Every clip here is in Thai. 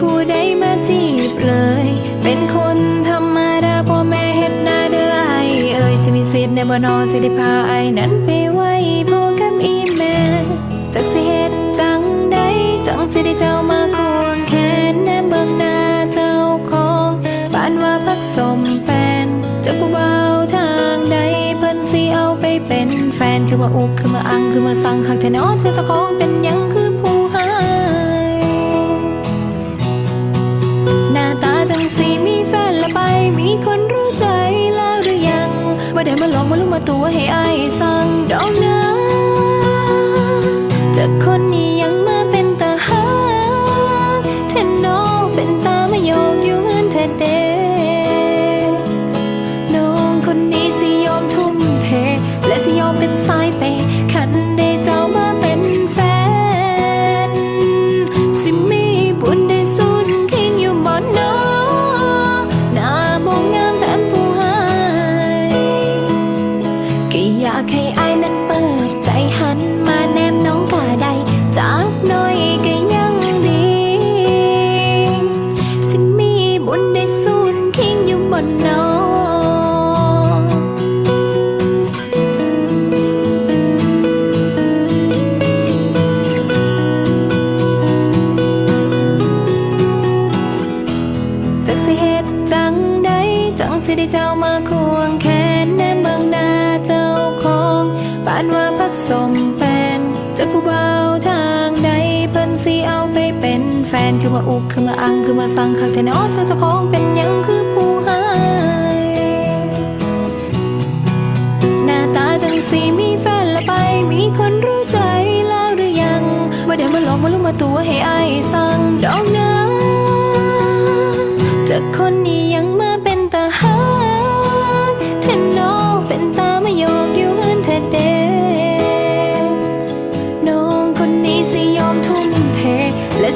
ผู้ใดมาจีบเลย เป็นคนธรรมดาพ่อแม่เห็ดหน้าเด้อไอเอ่ยสิมีสิทธิ์ในบ่นอสิได้พาไอนั้นไปไว้พอกับอีแม่จากสิเหตุจังใดจังสิได้เจ้ามาควงแขนแนบเบิงหน้าเจ้าของบ้านว่าพักสมแฟนจะผู้เบาทางใดเพิ่นสิเอาไปเป็นแฟนคือว่าอุกคือมาอังคือมาสั่งขักแต่น้อเธอเจ้าของเป็นหยังคือ สีมีแฟนและไป มีคนรู้ใจแล้วหรือยัง ว่าได้มาหลอกมาลุกมาตัวให้อายสั่งดอกนะจากคนนี้ยังมาเป็นตาหาแทนน้องเป็นตา นั้นเปิดใจหันมาแนมน้องกาใดจากน้อยก็ยังดี สิมีบุญได้สุดคิงอยู่บ่เนอจักสิเหตุจังใดจังสิได้เจ้ามาควงแขนแนมเบิ่งหน้าานว่าพักสมแฟนจากผู้เบาทางใดเพิ่นสิเอาไปเป็นแฟนคือมาอุกคือมาอังคือมาสั่งคักแท้เนอเธอเจ้าของเป็นยังคือผู้ให้หน้าตาจังสีมีแฟนละไป มีคนรู้ใจแล้วหรือยังว่าได้มาหลอกมาลุกมาตัวให้อายสั่งดอกนะจากคนนี้ยัง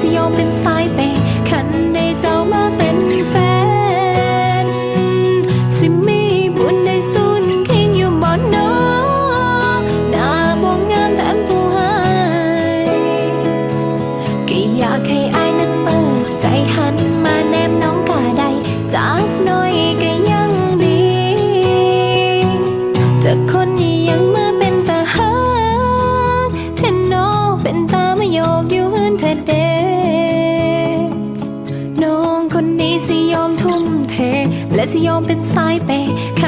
สิยอมเป็นสายเปขันได้เจ้ามาเป็นแฟน สิมีบุญได้สูนคิงอยู่บ่อนนาบ่งงามแถมผู้ให้ก็อยากให้อายนั้นเปิดใจหันมาแนมน้องกาไดจากน้อยก็ยังดี จาคนนี้ยังมาเป็นตาหักเทนโเป็นตามโยกอยู่ ยอมเป็นสายเปแ